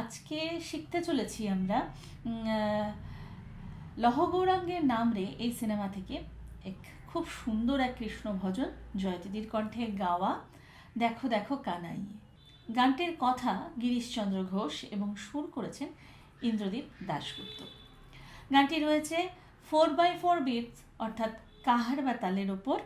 আজকে শিখতে চলেছি আমরা লহগৌরাঙ্গের নাম রে এই সিনেমা থেকে। এক খুব সুন্দর এক কৃষ্ণ ভজন, জয়তিদির কণ্ঠে গাওয়া, দেখো দেখো কানাই। গানটির কথা গিরিশচন্দ্র ঘোষ এবং সুর করেছেন ইন্দ্রদীপ দাশগুপ্ত। গানটি রয়েছে ফোর বাই ফোর বিটস, অর্থাৎ কাহার বা তালের ওপর,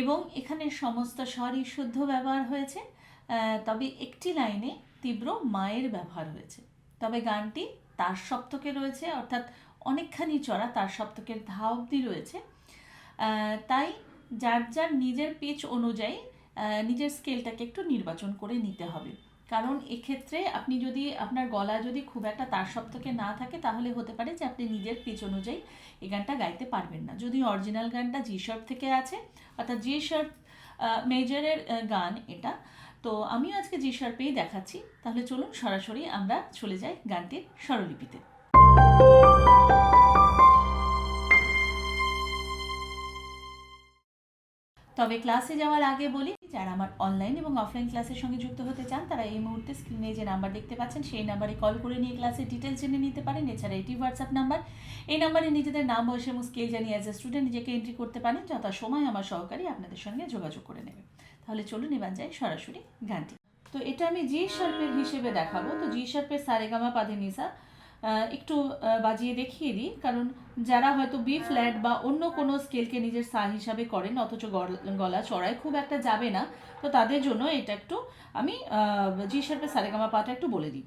এবং এখানে সমস্ত স্বরই শুদ্ধ ব্যবহার হয়েছে। তবে একটি লাইনে তীব্র মায়ের ব্যবহার হয়েছে। তবে গানটি তার সপ্তকে রয়েছে, অর্থাৎ অনেকখানি চড়া তার সপ্তকের ধা অবধি রয়েছে। তাই যার যার নিজের পিচ অনুযায়ী নিজের স্কেলটাকে একটু নির্বাচন করে নিতে হবে। কারণ এক্ষেত্রে আপনি যদি, আপনার গলা যদি খুব একটা তার সপ্তকে না থাকে, তাহলে হতে পারে যে আপনি নিজের পিচ অনুযায়ী এই গানটা গাইতে পারবেন না। যদি অরিজিনাল গানটা জি শার্প থেকে আছে, অর্থাৎ জি শার্প মেজরের গান এটা তো আমিও আজকে জি শার্পেই দেখাচ্ছি। তাহলে চলুন সরাসরি আমরা চলে যাই গানটির স্বরলিপিতে। তবে ক্লাসে যাওয়ার আগে বলি, যারা আমার অনলাইন এবং অফলাইন ক্লাসের সঙ্গে যুক্ত হতে চান, তারা এই মুহূর্তে স্ক্রিনে যে নাম্বার দেখতে পাচ্ছেন, সেই নাম্বারে কল করে নিয়ে ক্লাসের ডিটেলস জেনে নিতে পারেন। এছাড়া এটি হোয়াটসঅ্যাপ নাম্বার এই নাম্বারে নিজেদের নাম, বয়স এবং স্কেল জানিয়ে অ্যাজ এ স্টুডেন্ট নিজেকে এন্ট্রি করতে পারেন, যথা সময় আমার সহকারী আপনাদের সঙ্গে যোগাযোগ করে নেবে তাহলে চলুন এবার যাই সরাসরি গানটি। তো এটা আমি জি শার্পের হিসেবে দেখাবো। তো জি শার্পের সারেগামা পাধে নিসা। একটু বাজিয়ে দেখিয়ে দিই। কারণ যারা হয়তো বি ফ্ল্যাট বা অন্য কোনো স্কেলকে নিজের সা হিসাবে করেন, অথচ গল- চড়ায়, খুব একটা যাবে না। তো তাদের জন্য এটা একটু আমি জি শার্পের সারেগামা পাটা একটু বলে দিই।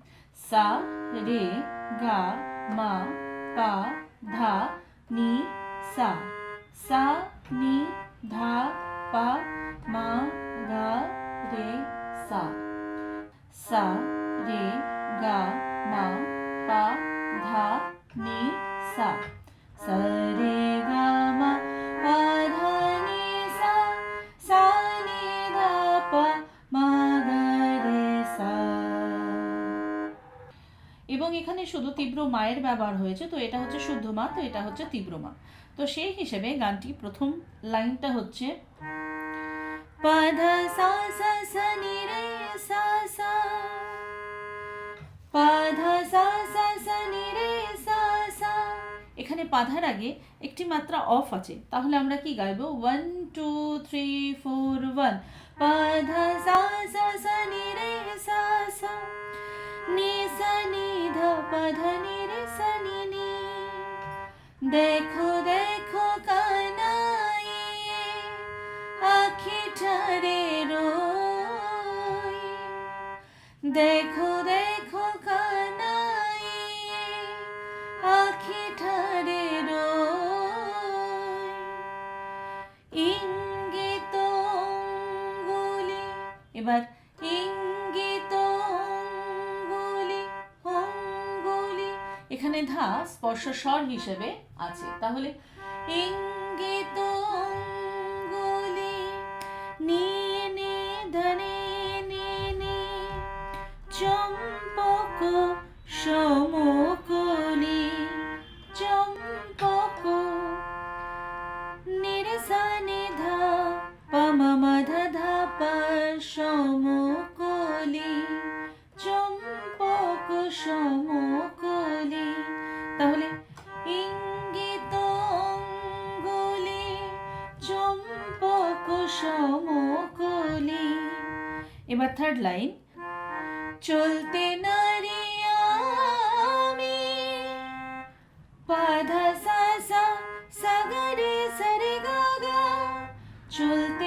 সা, রে, গা, মা, পা, ধা, নি, সা। সা, নি, ধা, পা, মা গা, রে, সা। সা, রে, গা, মা, পা, ধা, নি, সা। সা, রে, গা, মা, পা, ধা, নি, সা। সা, নি, ধা, পা, মা, গা, রে, সা। এবং এখানে শুধু তীব্র মায়ের ব্যবহার হয়েছে, তো এটা হচ্ছে শুদ্ধ মা, তো এটা হচ্ছে তীব্র মা। তো সেই হিসেবে গানটি প্রথম লাইনটা হচ্ছে পাধা সা সা সা নি রে সা সা পাধা সা সা সা নি রে সা সা এখানে পাধার আগে একটি মাত্রা অফ আছে। তাহলে আমরা কি গাইবো? One two three four one পাধা সা সা সা নি রে সা সা নি সা নি ধা পাধা নি। রে সা নি নি দেখো দেখো ঠারে রোই। দেখো দেখো কানাই, আখি ঠারে রোই। ইঙ্গিত অঙ্গুলি, এবার ইঙ্গিত অঙ্গুলি অঙ্গুলি। এখানে ধা স্পর্শ স্বর হিসেবে আছে। তাহলে ইঙ্গিত সমকলি চম্পক। নিরসা নিধা পমমধ ধাপ সমকলি চম্পক সমকলি তাহলে ইঙ্গিত অঙ্গুলি চম্পক সমকলি এবার থার্ড লাইন চলতে নারী পাধা সা সা সাগরে সরে গা গা চলতে নারী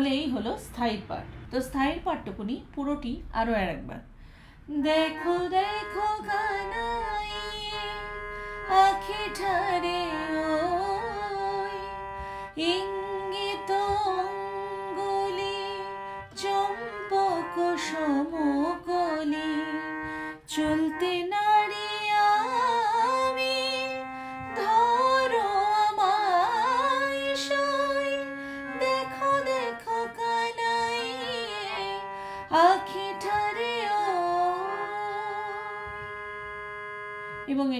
তাহলে এই হলো স্থায়ী পাঠ। তো স্থায়ীর পাঠটুকুনি পুরোটি আরও আর একবার দেখো দেখো কানাই, আখি ঠারে ইঙ্গিত অঙ্গুলি চম্পক সময়।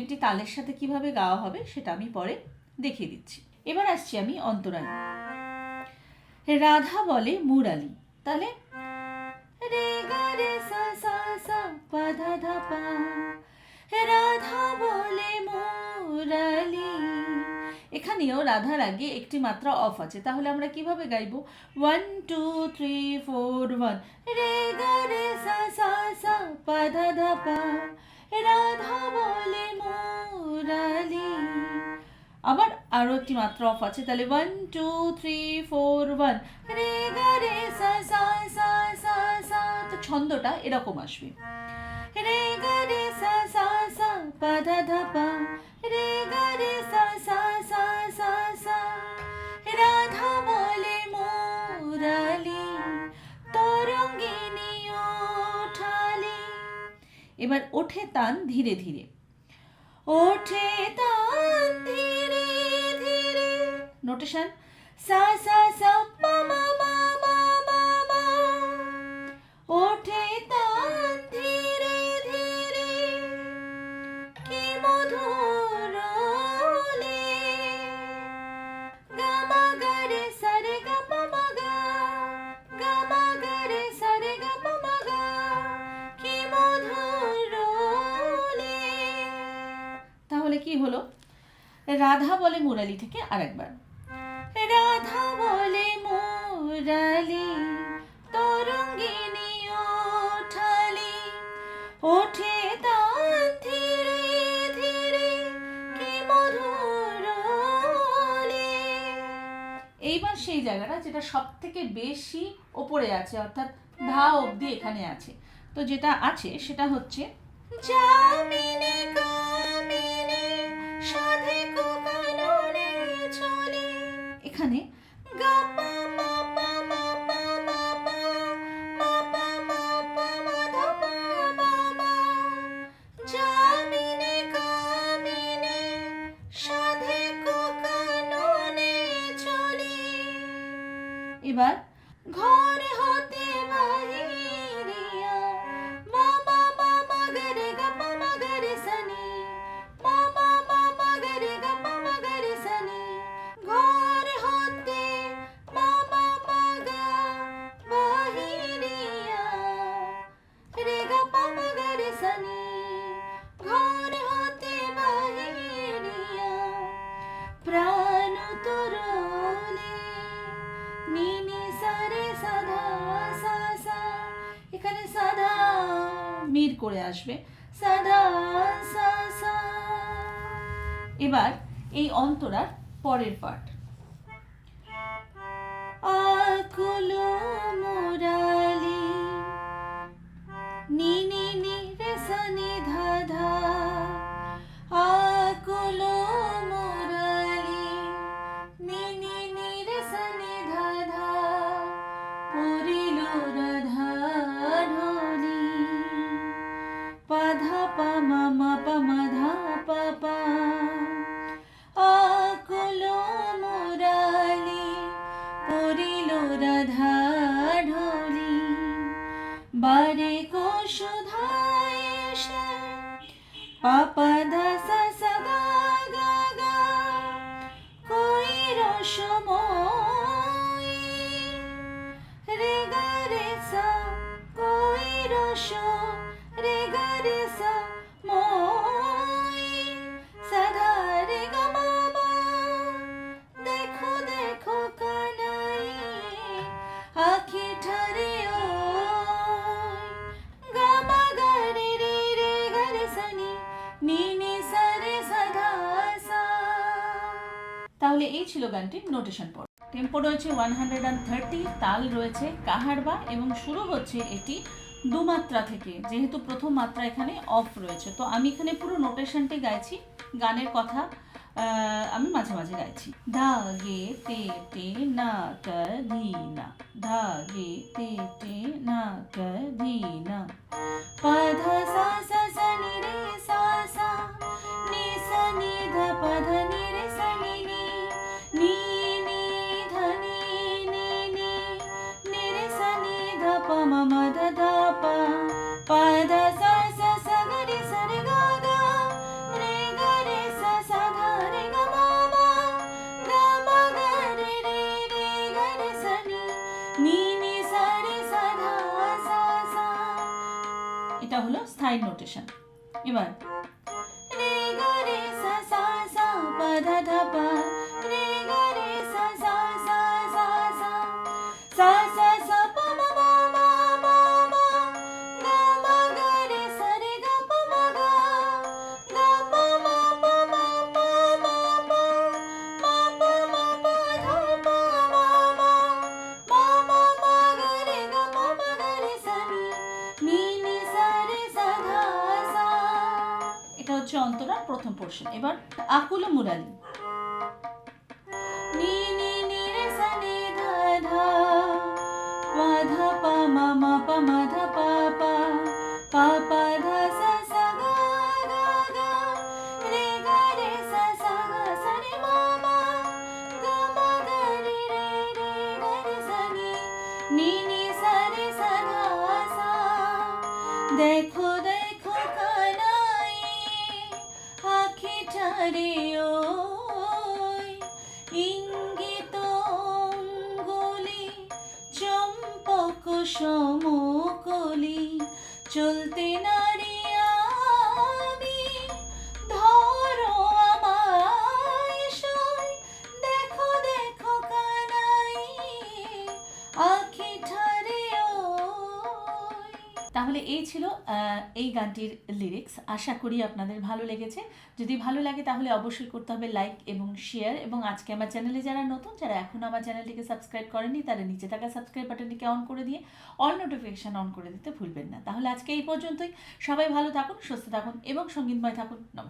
একটি তালের সাথে কীভাবে গাওয়া হবে সেটা আমি পরে দেখিয়ে দিচ্ছি। এবার আসছি আমি অন্তরায় রাধা বলে মুরালি। তাহলে রে গা রে রাধা বলে মুরালি। এখানেও রাধার আগে একটি মাত্রা অফ আছে। তাহলে আমরা কীভাবে গাইবো? One two three four one রে গা রে সা সা সা পা ধা ধা পা। রাধা আবার আরও একটি মাত্রা অফ আছে। তাহলে one two three four one রে গা রে সা সা সা সা সা। তো ছন্দটা এরকম আসবে। রে গা রে সা সা সা, পা, ধা ধা, পা। রে গা রে সা সা সা সা। সা রাধা বলে মোরালি, তরঙ্গিনী ওঠালি। এবার ওঠে তান ধীরে ধীরে। ওঠে তান নোটেশন সা সা সা পা মা মা মা মা মা ওঠে তান ধীরে ধীরে, কি মধুর রে সা রে গা রে সা রে কি মধুর তাহলে কি হলো? রাধা বলে মুরালি থেকে আরেকবার। থেকে বেশি ওপরে আছে, অর্থাৎ ধা অবধি এখানে আছে। তো যেটা আছে সেটা হচ্ছে যামিনী এবার ঘর আসবে। সাদা সা এবার এই অন্তরার পরের পার্ট তাহলে এই ছিল গানটির নোটেশন পড় টেম্পো রয়েছে ওয়ান হান্ড্রেড অ্যান্ড থার্টি তাল রয়েছে কাহারবা এবং শুরু হচ্ছে এটি দু মাত্রা থেকে, যেহেতু প্রথম মাত্রা এখানে অফ রয়েছে। তো আমি এখানে পুরো নোটেশনটি গাইছি, গানের কথা আমি মাঝে মাঝে গাইছি। ধা, গে, তে তে না ক ধি না। ধাগে তে তে না ক ধি না। হলো স্থায়ী নোটেশন। এবার পোর্শন। এবার আকুল মুরালি। তারে ইঙ্গিত অঙ্গুলি চম্পক সম তাহলে এই ছিল এই গানটির লিরিক্স আশা করি আপনাদের ভালো লেগেছে। যদি ভালো লাগে তাহলে অবশ্যই করতে হবে লাইক এবং শেয়ার এবং আজকে আমার চ্যানেলে যারা নতুন, যারা এখন আমার চ্যানেলটিকে সাবস্ক্রাইব করেনি, তারা নিচে থাকা সাবস্ক্রাইব বাটনটিকে অন করে দিয়ে অল নোটিফিকেশান অন করে দিতে ভুলবেন না। তাহলে আজকে এই পর্যন্তই। সবাই ভালো থাকুন, সুস্থ থাকুন এবং সঙ্গীতময় থাকুন। নমস্কার।